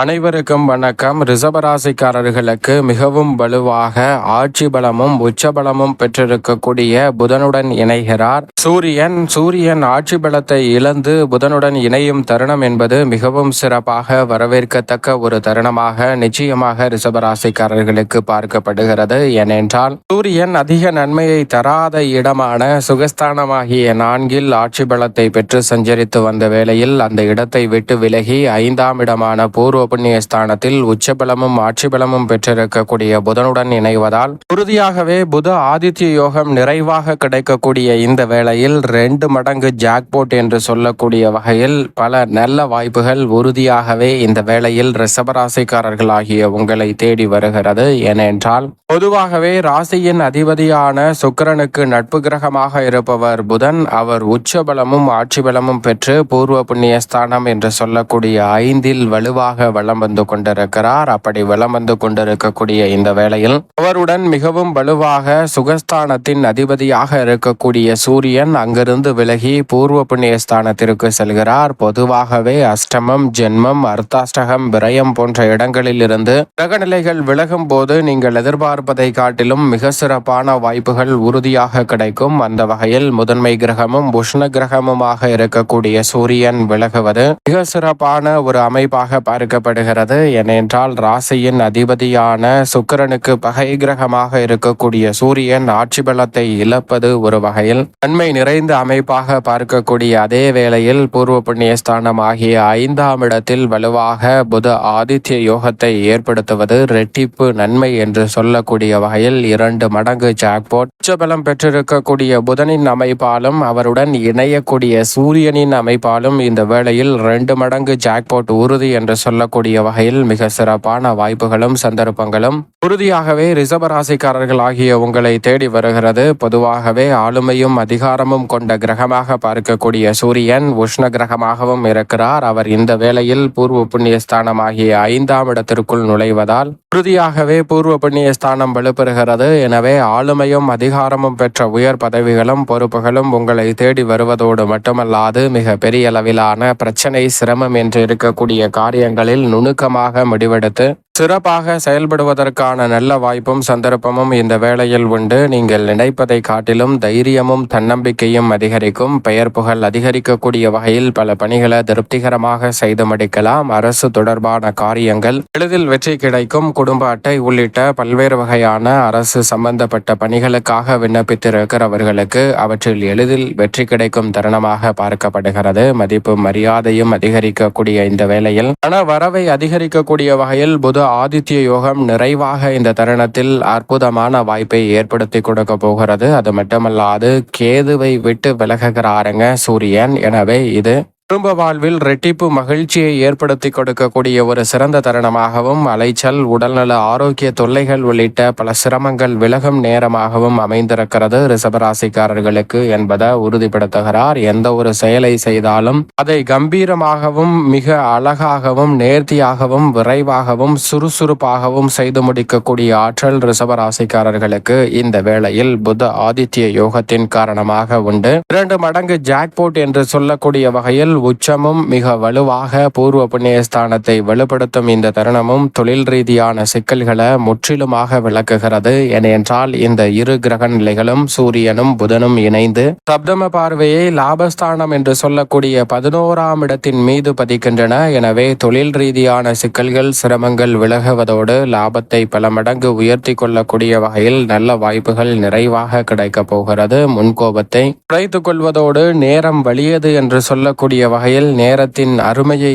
அனைவருக்கும் வணக்கம். ரிசபராசிக்காரர்களுக்கு மிகவும் வலுவாக ஆட்சி பலமும் உச்ச பலமும் பெற்றிருக்கக்கூடிய புதனுடன் இணைகிறார். சூரியன் சூரியன் ஆட்சி பலத்தை இழந்து புதனுடன் இணையும் தருணம் என்பது மிகவும் சிறப்பாக வரவேற்கத்தக்க ஒரு தருணமாக நிச்சயமாக ரிசபராசிக்காரர்களுக்கு பார்க்கப்படுகிறது. ஏனென்றால் சூரியன் அதிக நன்மையை தராத இடமான சுகஸ்தானமாகிய நான்கில் ஆட்சி பலத்தை பெற்று சஞ்சரித்து வந்த வேளையில் அந்த இடத்தை விட்டு விலகி ஐந்தாம் இடமான பூர்வ புண்ணிய ஸ்தானத்தில் உச்சபலமும் ஆட்சி பலமும் பெற்றிருக்கக்கூடிய புதனுடன் இணைவதால் உறுதியாகவே புத ஆதித்ய யோகம் நிறைவாக கிடைக்கக்கூடிய இந்த வேளையில் ரெண்டு மடங்கு ஜாக்போட் என்று சொல்லக்கூடிய வகையில் பல நல்ல வாய்ப்புகள் உறுதியாகவே இந்த வேளையில் ரிஷபராசிக்காரர்களாகிய உங்களை தேடி வருகிறது. ஏனென்றால் பொதுவாகவே ராசியின் அதிபதியான சுக்கிரனுக்கு நட்பு கிரகமாக இருப்பவர் புதன் அவர் உச்ச பலமும் ஆட்சி பலமும் பெற்று பூர்வ புண்ணிய ஸ்தானம் என்று சொல்லக்கூடிய ஐந்தில் வலுவாக வலம் வந்து கொண்டிருக்கிறார். அப்படி வலம் வந்து கொண்டிருக்கக்கூடிய இந்த வேளையில் அவருடன் மிகவும் வலுவாக சுகஸ்தானத்தின் அதிபதியாக இருக்கக்கூடிய சூரியன் அங்கிருந்து விலகி பூர்வ புண்ணிய ஸ்தானத்திற்கு செல்கிறார். பொதுவாகவே அஷ்டமம் ஜென்மம் அர்த்தாஷ்டகம் விரயம் போன்ற இடங்களில் இருந்து கிரகநிலைகள் விலகும் போது நீங்கள் எதிர்பார்ப்பதை காட்டிலும் மிக சிறப்பான வாய்ப்புகள் உறுதியாக கிடைக்கும். அந்த வகையில் முதன்மை கிரகமும் உஷ்ண கிரகமுமாக இருக்கக்கூடிய சூரியன் விலகுவது மிக சிறப்பான ஒரு அமைப்பாக பார்க்க பார்க்கப்படுகிறது ஏனென்றால் ராசியின் அதிபதியான சுக்கிரனுக்கு பகை கிரகமாக இருக்கக்கூடிய சூரியன் ஆட்சி பலத்தை இழப்பது ஒரு வகையில் நன்மை நிறைந்த அமைப்பாக பார்க்கக்கூடிய அதே வேளையில் பூர்வ புண்ணிய ஸ்தானம் ஆகிய ஐந்தாம் இடத்தில் வலுவாக புத ஆதித்ய யோகத்தை ஏற்படுத்துவது ரெட்டிப்பு நன்மை என்று சொல்லக்கூடிய வகையில் இரண்டு மடங்கு ஜாக்போட் உச்சபலம் பெற்றிருக்கக்கூடிய புதனின் அமைப்பாலும் அவருடன் இணையக்கூடிய சூரியனின் அமைப்பாலும் இந்த வேளையில் ரெண்டு மடங்கு ஜாக்போட் உறுதி என்று சொல்லக்கூடிய வகையில் மிக சிறப்பான வாய்ப்புகளும் சந்தர்ப்பங்களும். உறுதியாகவே ரிசபராசிக்காரர்கள் ஆகிய உங்களை தேடி வருகிறது. பொதுவாகவே ஆளுமையும் அதிகாரமும் கொண்ட கிரகமாக பார்க்கக்கூடிய சூரியன் உஷ்ண கிரகமாகவும் இருக்கிறார். அவர் இந்த வேளையில் பூர்வ புண்ணிய ஸ்தானமாகிய ஐந்தாம் இடத்திற்குள் நுழைவதால் உறுதியாகவே பூர்வ புண்ணிய ஸ்தானம் வலுப்பெறுகிறது எனவே ஆளுமையும் அதிகாரமும் பெற்ற உயர் பதவிகளும் பொறுப்புகளும் உங்களை தேடி வருவதோடு மட்டுமல்லாது மிக பெரிய அளவிலான பிரச்சனை சிரமம் என்று இருக்கக்கூடிய காரியங்களில் நுணுக்கமாக முடிவெடுத்து சிறப்பாக செயல்படுவதற்கான நல்ல வாய்ப்பும் சந்தர்ப்பமும் இந்த வேளையில் உண்டு. நீங்கள் நினைப்பதை காட்டிலும் தைரியமும் தன்னம்பிக்கையும் அதிகரிக்கும். பெயர் புகழ் அதிகரிக்கக்கூடிய வகையில் பல பணிகளை திருப்திகரமாக செய்து முடிக்கலாம். அரசு தொடர்பான காரியங்கள் எளிதில் வெற்றி கிடைக்கும். குடும்ப அட்டை உள்ளிட்ட பல்வேறு வகையான அரசு சம்பந்தப்பட்ட பணிகளுக்காக விண்ணப்பித்திருக்கிறவர்களுக்கு அவற்றில் எளிதில் வெற்றி கிடைக்கும் தருணமாக பார்க்கப்படுகிறது. மதிப்பு மரியாதையும் அதிகரிக்கக்கூடிய இந்த வேளையில் பண வரவை அதிகரிக்கக்கூடிய வகையில் புத ஆதித்ய யோகம் நிறைவாக இந்த தருணத்தில் அற்புதமான வாய்ப்பை ஏற்படுத்தி கொடுக்க போகிறது. அது மட்டுமல்லாது கேதுவை விட்டு விலகுகிறாருங்க சூரியன். எனவே இது குடும்ப வாழ்வில் ரெட்டிப்பு மகிழ்ச்சியை ஏற்படுத்தி கொடுக்கக்கூடிய ஒரு சிறந்த தருணமாகவும் அலைச்சல் உடல்நல ஆரோக்கிய தொல்லைகள் உள்ளிட்ட பல சிரமங்கள் விலகும் நேரமாகவும் அமைந்திருக்கிறது. ரிசபராசிக்காரர்களுக்கு என்பதை உறுதிப்படுத்துகிறார். எந்த ஒரு செயலை செய்தாலும் அதை கம்பீரமாகவும் மிக அழகாகவும் நேர்த்தியாகவும் விரைவாகவும் சுறுசுறுப்பாகவும் செய்து முடிக்கக்கூடிய ஆற்றல் ரிசபராசிக்காரர்களுக்கு இந்த வேளையில் புத ஆதித்ய யோகத்தின் காரணமாக உண்டு. இரண்டு மடங்கு ஜாக்போட் என்று சொல்லக்கூடிய வகையில் உச்சமும் மிக வலுவாக பூர்வ புண்ணியஸ்தானத்தை வலுப்படுத்தும் இந்த தருணமும் தொழில் ரீதியான சிக்கல்களை முற்றிலுமாக விளக்குகிறது. ஏனென்றால் இந்த இரு கிரக நிலைகளும் சூரியனும் புதனும் இணைந்து சப்தம பார்வையை லாபஸ்தானம் என்று சொல்லக்கூடிய பதினோராம் இடத்தின் மீது பதிக்கின்றன. எனவே தொழில் ரீதியான சிக்கல்கள் சிரமங்கள் விலகுவதோடு லாபத்தை பல மடங்கு உயர்த்தி கொள்ளக்கூடிய வகையில் நல்ல வாய்ப்புகள் நிறைவாக கிடைக்கப் போகிறது. முன்கோபத்தை குறைத்துக் கொள்வதோடு நேரம் வலியது என்று சொல்லக்கூடிய வகையில் நேரத்தின் அருமையை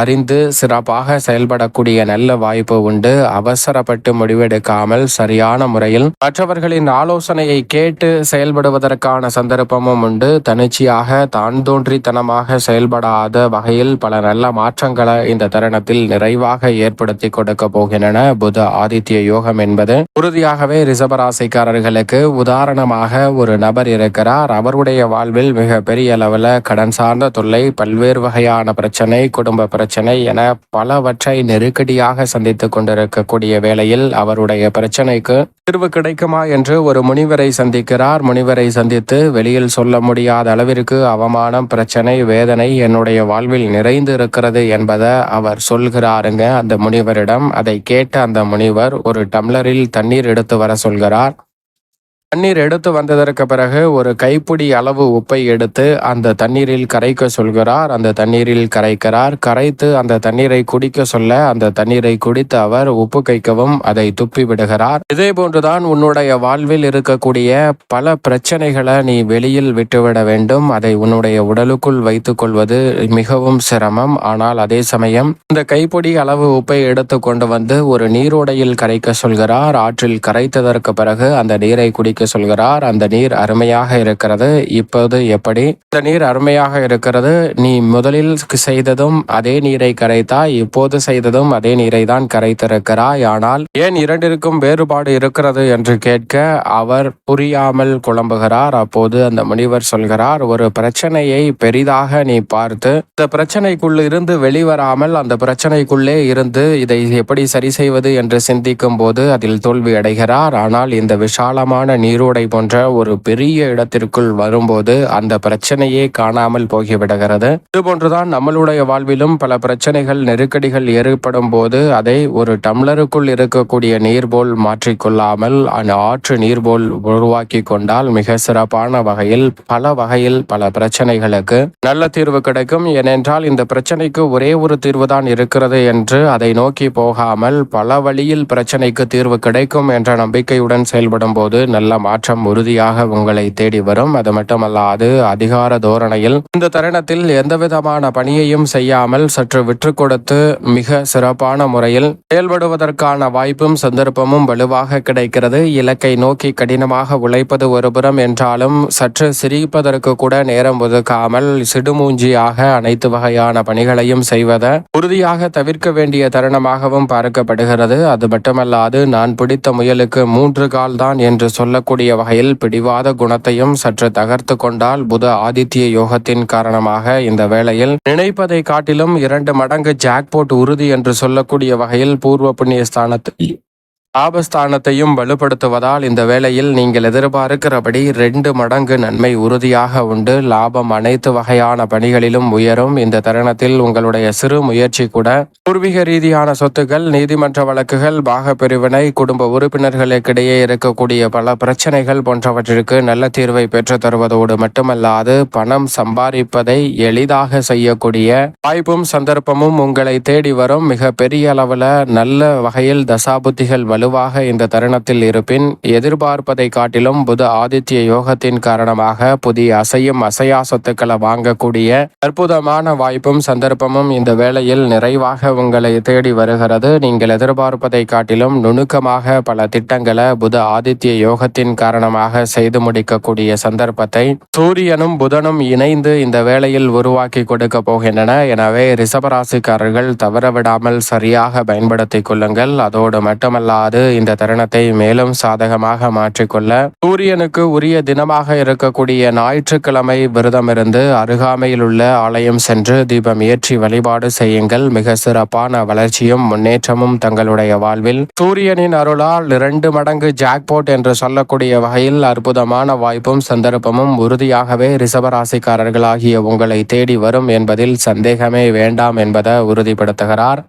அறிந்து சிறப்பாக செயல்படக்கூடிய நல்ல வாய்ப்பு உண்டு. அவசரப்பட்டு முடிவெடுக்காமல் சரியான முறையில் மற்றவர்களின் ஆலோசனையை கேட்டு செயல்படுவதற்கான சந்தர்ப்பமும் உண்டு. தனிச்சையாக தான் தோன்றித்தனமாக செயல்படாத வகையில் பல நல்ல மாற்றங்களை இந்த தருணத்தில் நிறைவாக ஏற்படுத்தி கொடுக்க போகின்றன. புத ஆதித்ய யோகம் என்பது உறுதியாகவே ரிசபராசிக்காரர்களுக்கு உதாரணமாக ஒரு நபர் இருக்கிறார். அவருடைய வாழ்வில் மிக பெரிய அளவில் கடன் சார்ந்த தொல்லை பல்வேறு வகையான பிரச்சனை குடும்ப பிரச்சனை என பலவற்றை நெருக்கடியாக சந்தித்துக் கொண்டிருக்கக்கூடிய வேளையில் அவருடைய பிரச்சனைக்கு தீர்வு கிடைக்குமா என்று ஒரு முனிவரை சந்திக்கிறார். முனிவரை சந்தித்து வெளியில் சொல்ல முடியாத அளவிற்கு அவமானம் பிரச்சனை வேதனை என்னுடைய வாழ்வில் நிறைந்து இருக்கிறது என்பதை அவர் சொல்கிறாருங்க. அந்த முனிவரிடம் அதை கேட்ட அந்த முனிவர் ஒரு டம்ளரில் தண்ணீர் எடுத்து வர சொல்கிறார். தண்ணீர் எடுத்து வந்ததற்கு பிறகு ஒரு கைப்பிடி அளவு உப்பை எடுத்து அந்த தண்ணீரில் கரைக்க சொல்கிறார். அந்த தண்ணீரில் கரைக்கிறார். கரைத்து அந்த தண்ணீரை குடிக்க சொல்ல அந்த தண்ணீரை குடித்த அவர் உப்பு கைக்கவும் அதை துப்பி விடுகிறார். இதே போன்றுதான் உன்னுடைய வாழ்வில் இருக்கக்கூடிய பல பிரச்சனைகளை நீ வெளியில் விட்டுவிட வேண்டும். அதை உன்னுடைய உடலுக்குள் வைத்துக் கொள்வது மிகவும் சிரமம். ஆனால் அதே சமயம் இந்த கைப்பிடி அளவு உப்பை எடுத்து கொண்டு வந்து ஒரு நீரோடையில் கரைக்க சொல்கிறார். ஆற்றில் கரைத்ததற்கு பிறகு அந்த நீரை குடிக்க சொல்கிறார் அந்த நீர் அருமையாக இருக்கிறது. இப்போது எப்படி? இந்த நீர் அருமையாக இருக்கிறது. நீ முதலில் செய்ததும் அதே நீரை கரைத்தாய். இப்போது செய்ததும் அதே நீரை தான் கரைத்திருக்கிறாய். ஆனால் ஏன் இரண்டிற்கும் வேறுபாடு இருக்கிறது? என்று கேட்க அவர் புரியாமல் குழம்புகிறார். அப்போது அந்த முனிவர் சொல்கிறார் ஒரு பிரச்சனையை பெரிதாக நீ பார்த்து இந்த பிரச்சனைக்குள் இருந்து வெளிவராமல் அந்த பிரச்சனைக்குள்ளே இருந்து இதை எப்படி சரி செய்வது? என்று சிந்திக்கும் போது அதில் தோல்வி அடைகிறார். ஆனால் இந்த விஷாலமான நீரோடை போன்ற ஒரு பெரிய இடத்திற்குள் வரும்போது அந்த பிரச்சனையே காணாமல் போகிவிடுகிறது. இதுபோன்றுதான் நம்மளுடைய வாழ்விலும் பல பிரச்சனைகள் நெருக்கடிகள் ஏற்படும் போது அதை ஒரு டம்ளருக்குள் இருக்கக்கூடிய நீர் போல் மாற்றிக்கொள்ளாமல் அந்த ஆற்று நீர் போல் உருவாக்கி கொண்டால் மிக சிறப்பான வகையில் பல வகையில் பல பிரச்சனைகளுக்கு நல்ல தீர்வு கிடைக்கும். ஏனென்றால் இந்த பிரச்சனைக்கு ஒரே ஒரு தீர்வு தான் இருக்கிறது என்று அதை நோக்கி போகாமல் பல வழியில் பிரச்சனைக்கு தீர்வு கிடைக்கும் என்ற நம்பிக்கையுடன் செயல்படும் போது நல்ல மாற்றம் உறுதியாக உங்களை தேடி வரும். அது மட்டுமல்லாது அதிகார தோரணையில் இந்த தருணத்தில் எந்தவிதமான பணியையும் செய்யாமல் சற்று விற்று கொடுத்து மிக சிறப்பான முறையில் செயல்படுவதற்கான வாய்ப்பும் சந்தர்ப்பமும் வலுவாக கிடைக்கிறது. இலக்கை நோக்கி கடினமாக உழைப்பது ஒருபுறம் என்றாலும் சற்று சிரிப்பதற்கு கூட நேரம் ஒதுக்காமல் சிடுமூஞ்சியாக அனைத்து வகையான பணிகளையும் செய்வதை உறுதியாக தவிர்க்க வேண்டிய தருணமாகவும் பார்க்கப்படுகிறது. அது மட்டுமல்லாது நான் பிடித்த முயலுக்கு மூன்று கால் தான் என்று சொல்லக்கூடிய கூடிய வகையில் பிடிவாத குணத்தையும் சற்று தகர்த்து கொண்டால் புத ஆதித்ய யோகத்தின் காரணமாக இந்த வேளையில் நினைப்பதை காட்டிலும் இரண்டு மடங்கு ஜாக்போட் உறுதி என்று சொல்லக்கூடிய வகையில் பூர்வ புண்ணிய ஸ்தானத்தில் லாபஸ்தானத்தையும் வலுப்படுத்துவதால் இந்த வேளையில் நீங்கள் எதிர்பார்க்கிறபடி ரெண்டு மடங்கு நன்மை உறுதியாக உண்டு. லாபம் அனைத்து வகையான பணிகளிலும் உயரும். இந்த தருணத்தில் உங்களுடைய சிறு முயற்சி கூட பூர்வீக ரீதியான சொத்துக்கள் நீதிமன்ற வழக்குகள் பாகப்பிரிவினை குடும்ப உறுப்பினர்களுக்கிடையே இருக்கக்கூடிய பல பிரச்சனைகள் போன்றவற்றிற்கு நல்ல தீர்வை பெற்று தருவதோடு மட்டுமல்லாது பணம் சம்பாதிப்பதை எளிதாக செய்யக்கூடிய வாய்ப்பும் சந்தர்ப்பமும் உங்களை தேடி வரும். மிக பெரிய அளவில் நல்ல வகையில் தசாபுத்திகள் வலுவாக இந்த தருணத்தில் இருப்பின் எதிர்பார்ப்பதை காட்டிலும் புத ஆதித்ய யோகத்தின் காரணமாக புதிய அசையும் அசையா சொத்துக்களை வாங்கக்கூடிய அற்புதமான வாய்ப்பும் சந்தர்ப்பமும் இந்த வேளையில் நிறைவாக உங்களை தேடி வருகிறது. நீங்கள் எதிர்பார்ப்பதை காட்டிலும் நுணுக்கமாக பல திட்டங்களை புத ஆதித்ய யோகத்தின் காரணமாக செய்து முடிக்கக்கூடிய சந்தர்ப்பத்தை சூரியனும் புதனும் இணைந்து இந்த வேளையில் உருவாக்கி கொடுக்க போகின்றன. எனவே ரிஷபராசிக்காரர்கள் தவறவிடாமல் சரியாக பயன்படுத்திக் கொள்ளுங்கள். அதோடு மட்டுமல்லாது இந்த தருணத்தை மேலும் சாதகமாக மாற்றிக்கொள்ள சூரியனுக்கு உரிய தினமாக இருக்கக்கூடிய ஞாயிற்றுக்கிழமை விரதமிருந்து அருகாமையில் உள்ள ஆலயம் சென்று தீபம் ஏற்றி வழிபாடு செய்யுங்கள். மிக சிறப்பான வளர்ச்சியும் முன்னேற்றமும் தங்களுடைய வாழ்வில். சூரியனின் அருளால் இரண்டு மடங்கு ஜாக்போட் என்று சொல்லக்கூடிய வகையில் அற்புதமான வாய்ப்பும் சந்தர்ப்பமும் உறுதியாகவே ரிஷபராசிக்காரர்களாகிய உங்களை தேடி வரும் என்பதில் சந்தேகமே வேண்டாம் என்பதை உறுதிப்படுத்துகிறார்.